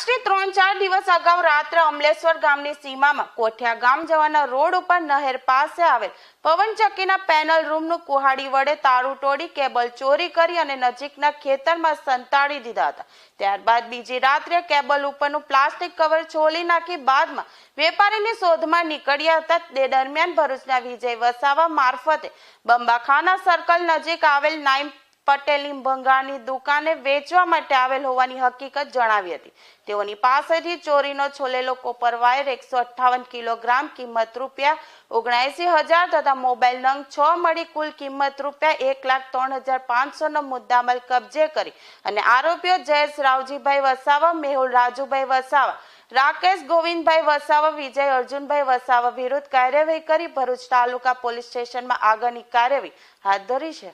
દિવસ અગાઉ રાત્રે અમલેશ્વર ગામની સીમામાં કોઠિયા ગામ જવાના રોડ ઉપર નહેર પાસે આવેલ પવનચક્કીના પેનલ રૂમનું કુહાડી વડે તારું તોડી કેબલ ચોરી કરી અને નજીકના ખેતરમાં સંતાડી દીધા હતા. ત્યારબાદ બીજી રાત્રે કેબલ ઉપરનું પ્લાસ્ટિક કવર છોલી નાખી બાદમાં વેપારીની શોધમાં નીકળ્યા હતા. તે દરમિયાન ભરૂચના વિજય વસાવા મારફતે બંબાખાના સર્કલ નજીક આવેલ નાઈમ પટેલની ભંગારની દુકાને વેચવા માટે આવેલ હોવાની હકીકત જણાવી હતી. તેઓની પાસેથી ચોરીનો છોલેલો કોપર વાયર એકસો અઠ્ઠાવન કિલોગ્રામ કિંમત રૂપિયા ઓગણસી હજાર તથા મોબાઈલ નંગ છ મળી કુલ કિંમત રૂપિયા એક લાખ ત્રણ હજાર પાંચસોનો મુદ્દામાલ કબજે કરી અને આરોપીઓ જયેશ રાવજીભાઈ વસાવા, મેહુલ રાજુભાઈ વસાવા, રાકેશ ગોવિંદભાઈ વસાવા, વિજય અર્જુનભાઈ વસાવા વિરુદ્ધ કાર્યવાહી કરી ભરૂચ તાલુકા પોલીસ સ્ટેશનમાં આગળની કાર્યવાહી હાથ ધરી છે.